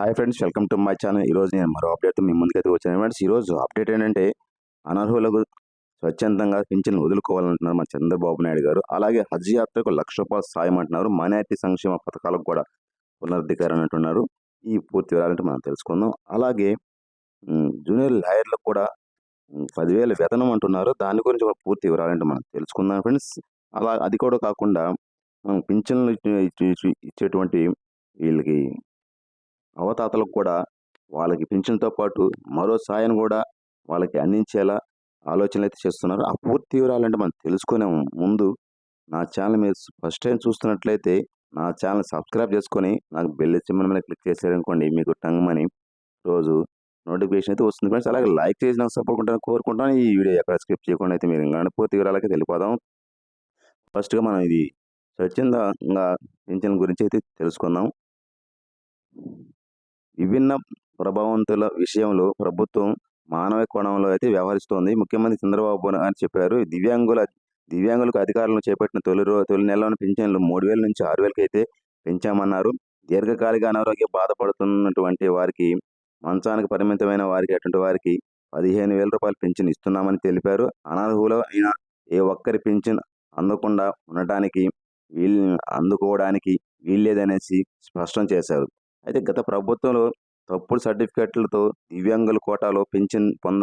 Hi friends welcome to my channel. ఈరోజు నేను మరో అప్డేట్ మీ ముందుకైతే వచ్చాను. ఫ్రెండ్స్ ఈరోజు అప్డేట్ ఏంటంటే అనర్హులకు స్వచ్ఛందంగా పింఛన్లు వదులుకోవాలంటున్నారు మన చంద్రబాబు నాయుడు గారు. అలాగే హజ్ యాత్రకు లక్ష రూపాయలు సాయం అంటున్నారు. మైనార్టీ సంక్షేమ పథకాలకు కూడా పునరుద్ధీకరణ అంటున్నారు. ఈ పూర్తి వివరాలంటే మనం తెలుసుకుందాం. అలాగే జూనియర్ లాయర్లకు కూడా పదివేల వేతనం అంటున్నారు. దాని గురించి కూడా పూర్తి వివరాలంటే మనం తెలుసుకుందాం ఫ్రెండ్స్. అలా అది కూడా కాకుండా మనం పింఛన్లు ఇచ్చేటువంటి వీళ్ళకి అవతాతలకు కూడా వాళ్ళకి పింఛన్తో పాటు మరో సాయం కూడా వాళ్ళకి అందించేలా ఆలోచనలు అయితే చేస్తున్నారు. ఆ పూర్తి వివరాలంటే మనం తెలుసుకునే ముందు నా ఛానల్ మీరు ఫస్ట్ టైం చూస్తున్నట్లయితే నా ఛానల్ సబ్స్క్రైబ్ చేసుకొని నాకు బెల్ సింబల్ మీద క్లిక్ చేశారనుకోండి మీకు టంగ్ మని రోజు నోటిఫికేషన్ అయితే వస్తుంది ఫ్రెండ్స్. అలాగే లైక్ చేసి నాకు సపోర్ట్ ఉంటాను కోరుకుంటాను ఈ వీడియో ఎక్కడ స్కిప్ చేయకుండా అయితే మీరు ఇంకా పూర్తి వివరాలకి వెళ్ళిపోదాం. ఫస్ట్గా మనం ఇది స్వచ్ఛందంగా పింఛన్ గురించి అయితే తెలుసుకుందాం. విభిన్న ప్రభావంతుల విషయంలో ప్రభుత్వం మానవ కోణంలో అయితే వ్యవహరిస్తోంది. ముఖ్యమంత్రి చంద్రబాబు అని చెప్పారు దివ్యాంగుల దివ్యాంగులకు అధికారులను చేపట్టిన తొలి రో తొలి నెలలోని పింఛన్లు మూడు వేల నుంచి ఆరు వేలకి అయితే పెంచామన్నారు. దీర్ఘకాలిక అనారోగ్య బాధపడుతున్నటువంటి వారికి మంచానికి పరిమితమైన వారికి అటువంటి వారికి పదిహేను వేల రూపాయలు పింఛన్ ఇస్తున్నామని తెలిపారు. అనర్హులైన ఏ ఒక్కరి పింఛన్ అందకుండా ఉండటానికి వీల్ అందుకోవడానికి వీల్లేదనేసి స్పష్టం చేశారు. అయితే గత ప్రభుత్వంలో తప్పుడు సర్టిఫికెట్లతో దివ్యాంగుల కోటాలో పింఛన్ పొంద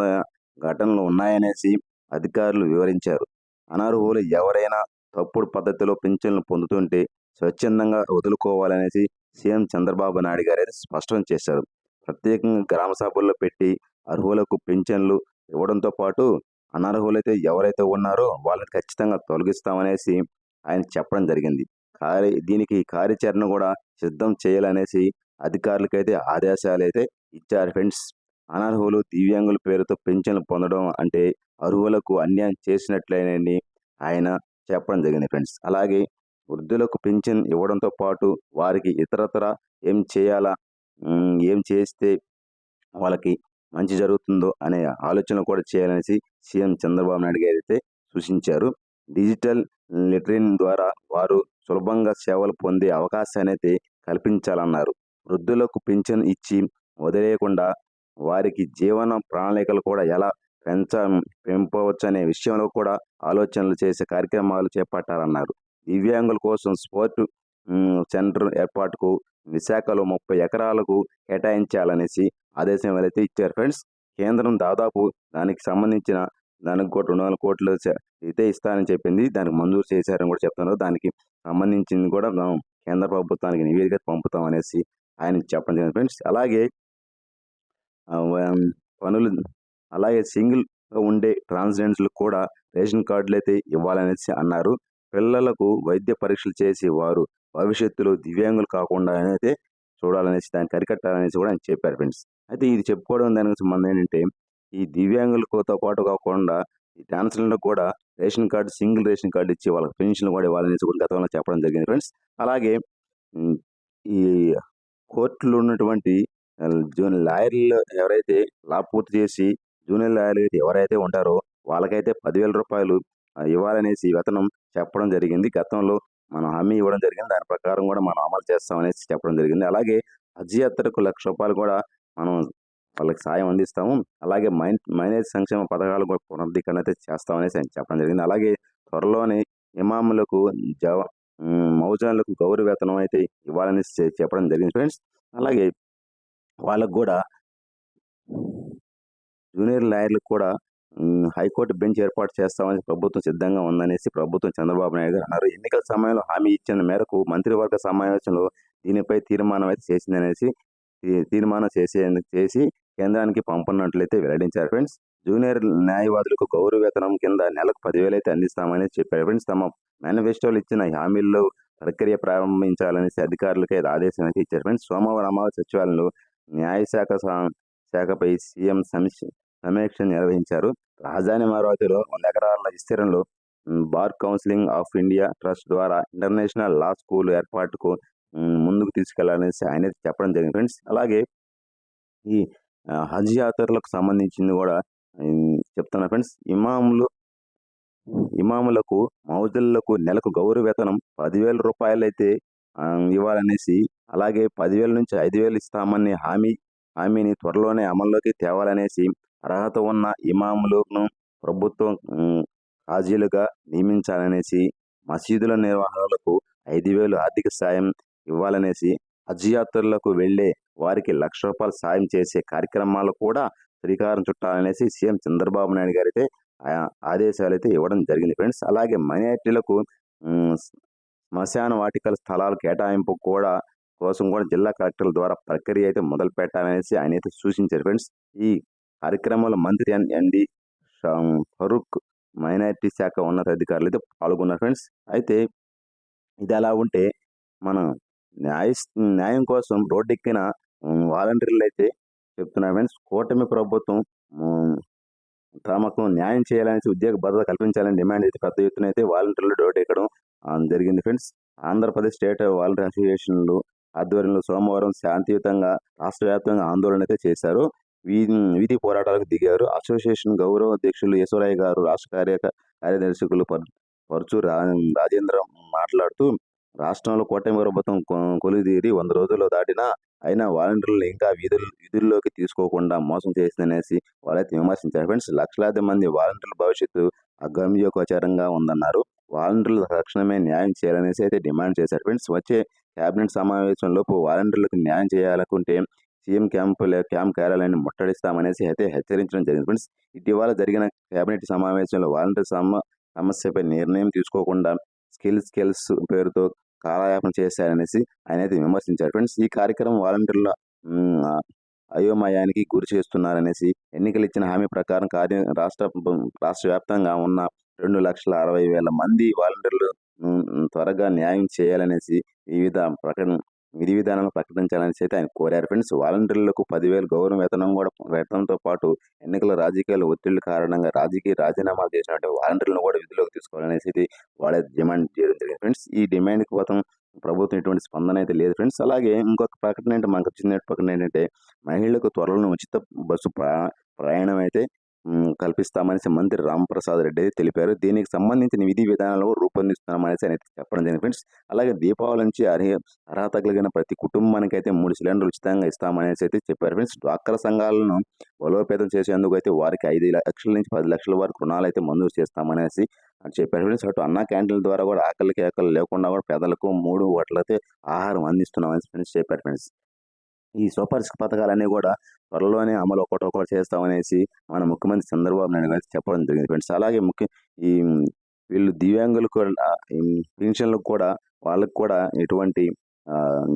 ఘటనలు ఉన్నాయనేసి అధికారులు వివరించారు. అనర్హులు ఎవరైనా తప్పుడు పద్ధతిలో పింఛన్లు పొందుతుంటే స్వచ్ఛందంగా వదులుకోవాలనేసి సీఎం చంద్రబాబు నాయుడు గారు అయితే స్పష్టం చేశారు. ప్రత్యేకంగా గ్రామ సభల్లో పెట్టి అర్హులకు పింఛన్లు ఇవ్వడంతో పాటు అనర్హులైతే ఎవరైతే ఉన్నారో వాళ్ళని ఖచ్చితంగా తొలగిస్తామనేసి ఆయన చెప్పడం జరిగింది. కార్య దీనికి కార్యాచరణ కూడా సిద్ధం చేయాలనేసి అధికారులకైతే ఆదేశాలు అయితే ఇచ్చారు ఫ్రెండ్స్. అనర్హులు దివ్యాంగుల పేరుతో పెన్షన్లు పొందడం అంటే అర్హులకు అన్యాయం చేసినట్లేనని ఆయన చెప్పడం జరిగింది ఫ్రెండ్స్. అలాగే వృద్ధులకు పెన్షన్ ఇవ్వడంతో పాటు వారికి ఇతరతర ఏం చేయాలా ఏం చేస్తే వాళ్ళకి మంచి జరుగుతుందో అనే ఆలోచన కూడా చేయాలనేసి సీఎం చంద్రబాబు నాయుడు గారు అయితే సూచించారు. డిజిటల్ లిటరీన్ ద్వారా వారు సులభంగా సేవలు పొందే అవకాశాన్ని అయితే కల్పించాలన్నారు. వృద్ధులకు పింఛన్ ఇచ్చి వదిలేయకుండా వారికి జీవన ప్రణాళికలు కూడా ఎలా పెంచ పెంపవచ్చు అనే విషయంలో కూడా ఆలోచనలు చేసే కార్యక్రమాలు చేపట్టాలన్నారు దివ్యాంగుల కోసం స్పోర్ట్ సెంటర్ ఏర్పాటుకు విశాఖలో ముప్పై ఎకరాలకు కేటాయించాలనేసి ఆదేశం అయితే ఇచ్చారు. ఫ్రెండ్స్ కేంద్రం దాదాపు దానికి సంబంధించిన దానికి కూడా రెండు వందల కోట్లు అయితే ఇస్తానని చెప్పింది. దానికి మంజూరు చేశారని కూడా చెప్తున్నారు. దానికి సంబంధించింది కూడా మనం కేంద్ర ప్రభుత్వానికి నివేదిక పంపుతాం అనేసి ఆయన చెప్పడం జరిగింది. ఫ్రెండ్స్ అలాగే పనులు అలాగే సింగిల్గా ఉండే ట్రాన్స్జెండర్లకు కూడా రేషన్ కార్డులు అయితే ఇవ్వాలనేసి అన్నారు. పిల్లలకు వైద్య పరీక్షలు చేసి వారు భవిష్యత్తులో దివ్యాంగులు కాకుండా అయితే చూడాలనేసి దాన్ని అరికట్టాలనేసి కూడా ఆయన చెప్పారు ఫ్రెండ్స్. అయితే ఇది చెప్పుకోవడం దానికి సంబంధం ఏంటంటే ఈ దివ్యాంగులతో పాటు కాకుండా ఈ ట్రాన్స్జెండర్ కూడా ration card single ration card ఇచ్చి వాళ్ళకి పెన్షన్లు కూడా ఇవ్వాలనేసి కూడా గతంలో చెప్పడం జరిగింది ఫ్రెండ్స్. అలాగే ఈ కోర్టులో ఉన్నటువంటి జూనియర్ లాయర్లు ఎవరైతే లా పూర్తి చేసి జూనియర్ లాయర్లు ఎవరైతే ఉంటారో వాళ్ళకైతే పదివేల రూపాయలు ఇవ్వాలనేసి వేతనం చెప్పడం జరిగింది. గతంలో మనం హామీ ఇవ్వడం జరిగింది. దాని ప్రకారం కూడా మనం అమలు చేస్తామనేసి చెప్పడం జరిగింది. అలాగే హజ్ యాత్రకు లక్ష రూపాయలు కూడా మనం వాళ్ళకి సాయం అందిస్తాము. అలాగే మైన్ మైనేజ్ సంక్షేమ పథకాలు కూడా పునరుద్ధీకరణ అయితే చేస్తామనేసి ఆయన చెప్పడం జరిగింది. అలాగే త్వరలోనే ఇమాములకు జవ మౌజాన్లకు గౌరవ వేతనం అయితే ఇవ్వాలని చెప్పడం జరిగింది. ఫ్రెండ్స్ అలాగే వాళ్ళకు కూడా జూనియర్ లాయర్లకు కూడా హైకోర్టు బెంచ్ ఏర్పాటు చేస్తామని ప్రభుత్వం సిద్ధంగా ఉందనేసి ప్రభుత్వం చంద్రబాబు నాయుడు గారు అన్నారు. ఎన్నికల సమయంలో హామీ ఇచ్చిన మేరకు మంత్రివర్గ సమావేశంలో దీనిపై తీర్మానం అయితే చేసిందనేసి తీర్మానం చేసే చేసి కేంద్రానికి పంపనున్నట్లయితే వెల్లడించారు ఫ్రెండ్స్. జూనియర్ న్యాయవాదులకు గౌరవ వేతనం కింద నెలకు పదివేలు అయితే అందిస్తామని చెప్పారు ఫ్రెండ్స్. తమ మేనిఫెస్టోలు ఇచ్చిన హామీల్లో ప్రక్రియ ప్రారంభించాలనేసి అధికారులకు ఆదేశం అయితే ఇచ్చారు ఫ్రెండ్స్. సోమవారం అమరావతి సచివాలయంలో న్యాయశాఖ శాఖపై సీఎం సమీక్ష సమీక్ష నిర్వహించారు. రాజధాని అమరావతిలో వంద ఎకరాల విస్తీర్ణంలో bar counselling of India trust ద్వారా ఇంటర్నేషనల్ లా స్కూల్ ఏర్పాటుకు ముందుకు తీసుకెళ్ళాలనేసి ఆయన చెప్పడం జరిగింది. ఫ్రెండ్స్ అలాగే ఈ హజ్ యాత్రలకు సంబంధించింది కూడా చెప్తున్నా ఫ్రెండ్స్ ఇమాములు ఇమాములకు మౌజులకు నెలకు గౌరవ వేతనం పదివేల రూపాయలు అయితే ఇవ్వాలనేసి అలాగే పదివేల నుంచి ఐదు వేలు ఇస్తామని హామీ హామీని త్వరలోనే అమల్లోకి తేవాలనేసి అర్హత ఉన్న ఇమాములను ప్రభుత్వం హాజీలుగా నియమించాలనేసి మసీదుల నిర్వహణలకు ఐదు వేలు ఆర్థిక సాయం ఇవ్వాలనేసి హజ్ యాత్రలకు వెళ్ళే వారికి లక్ష రూపాయలు సాయం చేసే కార్యక్రమాలు కూడా శ్రీకారం చుట్టాలనేసి సీఎం చంద్రబాబు నాయుడు గారు అయితే ఆదేశాలు అయితే ఇవ్వడం జరిగింది ఫ్రెండ్స్. అలాగే మైనార్టీలకు శ్మశాన వాటికల స్థలాల కేటాయింపు కూడా కోసం కూడా జిల్లా కలెక్టర్ల ద్వారా ప్రక్రియ అయితే మొదలు పెట్టాలనేసి ఆయన అయితే సూచించారు ఫ్రెండ్స్. ఈ కార్యక్రమంలో మంత్రి ఎన్ ఫరూక్ మైనారిటీ శాఖ ఉన్నతాధికారులు అయితే పాల్గొన్నారు ఫ్రెండ్స్. అయితే ఇది అలా ఉంటే మన న్యాయ న్యాయం కోసం రోడ్డెక్కిన ఎక్కిన వాలంటీర్లు అయితే చెప్తున్నారు ఫ్రెండ్స్ కూటమి ప్రభుత్వం తమకు న్యాయం చేయాలని ఉద్యోగ భద్రత కల్పించాలని డిమాండ్ అయితే పెద్ద ఎత్తున అయితే వాలంటీర్లు రోడ్ ఎక్కడం జరిగింది ఫ్రెండ్స్. ఆంధ్రప్రదేశ్ స్టేట్ వాలంటీర్ అసోసియేషన్లు ఆధ్వర్యంలో సోమవారం శాంతియుతంగా రాష్ట్ర వ్యాప్తంగా ఆందోళన అయితే చేశారు. వీ- వీధి పోరాటాలకు దిగారు. అసోసియేషన్ గౌరవ అధ్యక్షులు యశ్వరాయ్ గారు రాష్ట్ర కార్య కార్యదర్శకులు పర్- పరచు రా రాజేంద్ర మాట్లాడుతూ రాష్ట్రంలో కూటమి ప్రభుత్వం కొ- కొలుదీరి వంద రోజులు దాటినా అయినా వాలంటీర్లు ఇంకా విధులు విధుల్లోకి తీసుకోకుండా మోసం చేసిందనేసి వాళ్ళైతే విమర్శించారు. ఫ్రెండ్స్ లక్షలాది మంది వాలంటీర్ల భవిష్యత్తు అగమ్యగోచరంగా ఉందన్నారు. వాలంటీర్లు తక్షణమే న్యాయం చేయాలనేసి అయితే డిమాండ్ చేశారు. ఫ్రెండ్స్ వచ్చే కేబినెట్ సమావేశంలోపు వాలంటీర్లకు న్యాయం చేయాలనుకుంటే సీఎం క్యాంపు క్యాంప్ కార్యాలయాన్ని ముట్టడిస్తామనేసి అయితే హెచ్చరించడం జరిగింది. ఫ్రెండ్స్ ఇటీవల జరిగిన కేబినెట్ సమావేశంలో వాలంటీర్ సమ సమస్యపై నిర్ణయం తీసుకోకుండా స్కిల్ స్కిల్స్ పేరుతో కాలయాపన చేశారనేసి ఆయన అయితే విమర్శించారు. ఫ్రెండ్స్ ఈ కార్యక్రమం వాలంటీర్ల అయోమయానికి గురి చేస్తున్నారనేసి ఎన్నికలు ఇచ్చిన హామీ ప్రకారం కార్య రాష్ట్ర రాష్ట్ర వ్యాప్తంగా ఉన్న రెండు లక్షల అరవై వేల మంది వాలంటీర్లు త్వరగా న్యాయం చేయాలనేసి వివిధ ప్రకటన విధి విధానాలను ప్రకటించాలని అయితే ఆయన కోరారు. ఫ్రెండ్స్ వాలంటీర్లకు పదివేలు గౌరవ వేతనం కూడా వేతనంతో పాటు ఎన్నికల రాజకీయాల ఒత్తిళ్ళ కారణంగా రాజకీయ రాజీనామాలు చేసినట్టు వాలంటీర్లను కూడా విధిలోకి తీసుకోవాలనేసి అయితే వాళ్ళ డిమాండ్ చేయడం జరిగింది. ఫ్రెండ్స్ ఈ డిమాండ్ మొత్తం ప్రభుత్వం ఎటువంటి స్పందన అయితే లేదు. ఫ్రెండ్స్ అలాగే ఇంకొక ప్రకటన ఏంటంటే మనకు వచ్చిన ప్రకటన ఏంటంటే మహిళలకు త్వరలో ఉచిత బస్సు ప్రయాణం అయితే కల్పిస్తామనేసి మంత్రి రాంప్రసాద్ రెడ్డి తెలిపారు. దీనికి సంబంధించిన విధి విధానాలు రూపొందిస్తున్నామనేసి ఆయన అయితే చెప్పడం జరిగింది ఫ్రెండ్స్. అలాగే దీపావళి నుంచి అర్హ అర్హత కలిగిన ప్రతి కుటుంబానికి అయితే మూడు సిలిండర్లు ఉచితంగా ఇస్తామనేసి అయితే చెప్పారు ఫ్రెండ్స్. డ్వాక్రా సంఘాలను బలోపేతం చేసేందుకు అయితే వారికి ఐదు లక్షల నుంచి పది లక్షల వరకు రుణాలు అయితే మంజూరు చేస్తామనేసి అని చెప్పారు ఫ్రెండ్స్. అటు అన్న క్యాంటీన్ల ద్వారా కూడా ఆకలికి ఆకలి లేకుండా కూడా పేదలకు మూడు వాటిలైతే ఆహారం అందిస్తున్నామని ఫ్రెండ్స్ చెప్పారు ఫ్రెండ్స్. ఈ సూపర్ పథకాలన్నీ కూడా త్వరలోనే అమలు ఒకటొకటి చేస్తామనేసి మన ముఖ్యమంత్రి చంద్రబాబు నాయుడు గారు చెప్పడం జరిగింది ఫ్రెండ్స్. అలాగే ముఖ్య ఈ వీళ్ళు దివ్యాంగులు కూడా పెన్షన్లకు కూడా వాళ్ళకు కూడా ఎటువంటి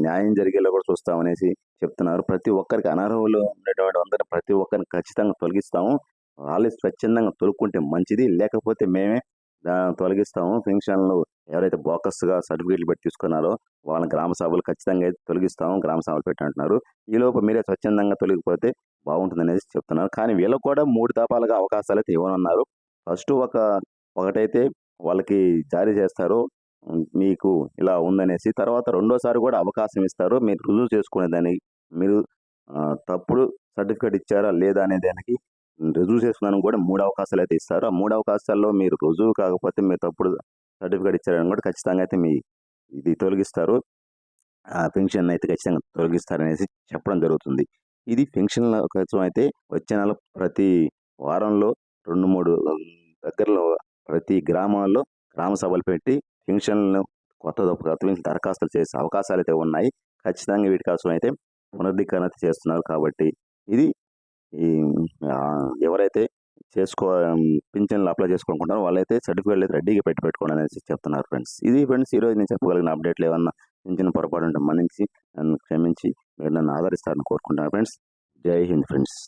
న్యాయం జరిగేలా కూడా చూస్తామనేసి చెప్తున్నారు. ప్రతి ఒక్కరికి అనర్హులు ఉండేటువంటి అందరిని ప్రతి ఒక్కరిని ఖచ్చితంగా తొలగిస్తాము. వాళ్ళు స్వచ్ఛందంగా తొలుక్కుంటే మంచిది లేకపోతే మేమే తొలగిస్తాము. పెన్షన్లు ఎవరైతే బోకస్గా సర్టిఫికేట్లు పెట్టి తీసుకున్నారో వాళ్ళ గ్రామ సభలు ఖచ్చితంగా అయితే తొలగిస్తాము. గ్రామ సభలు పెట్టి అంటున్నారు. ఈ మీరే స్వచ్ఛందంగా తొలగిపోతే బాగుంటుంది అనేసి చెప్తున్నారు. కానీ వీళ్ళకు కూడా మూడు దాపాలుగా అవకాశాలు అయితే ఇవ్వనున్నారు ఫస్ట్ ఒక ఒకటైతే వాళ్ళకి జారీ చేస్తారు. మీకు ఇలా ఉందనేసి తర్వాత రెండోసారి కూడా అవకాశం ఇస్తారు. మీరు రుజువు చేసుకునే దానికి మీరు తప్పుడు సర్టిఫికేట్ ఇచ్చారా లేదా అనే దానికి రుజువు చేసుకున్నాను కూడా మూడు అవకాశాలు అయితే ఇస్తారు. ఆ మూడు అవకాశాల్లో మీరు రుజువు కాకపోతే మీరు తప్పుడు సర్టిఫికేట్ ఇచ్చారని కూడా ఖచ్చితంగా అయితే మీ ఇది తొలగిస్తారు. ఆ పెన్షన్ అయితే ఖచ్చితంగా తొలగిస్తారనేసి చెప్పడం జరుగుతుంది. ఇది పెన్షన్ల కోసం అయితే వచ్చే నెల ప్రతి వారంలో రెండు మూడు దగ్గరలో ప్రతి గ్రామాల్లో గ్రామ సభలు పెట్టి పెన్షన్లను కొత్త కొత్త దరఖాస్తులు చేసే అవకాశాలు అయితే ఉన్నాయి. ఖచ్చితంగా వీటి కోసం అయితే పునరుద్ధీకరణ చేస్తున్నారు కాబట్టి ఇది ఈ ఎవరైతే చేసుకో పింఛన్లు అప్లై చేసుకోనుకుంటారో వాళ్ళైతే సర్టిఫికేట్లు అయితే రెడీగా పెట్టి పెట్టుకోండి అనేసి చెప్తున్నారు ఫ్రెండ్స్. ఇది ఫ్రెండ్స్ ఈరోజు నేను చెప్పగలిగిన అప్డేట్లు ఏమన్నా పింఛన్ పొరపాటు ఉంటే మన్నించి నన్ను క్షమించి మీరు నన్ను ఆదరిస్తారని కోరుకుంటున్నాను ఫ్రెండ్స్. జై హింద్ ఫ్రెండ్స్.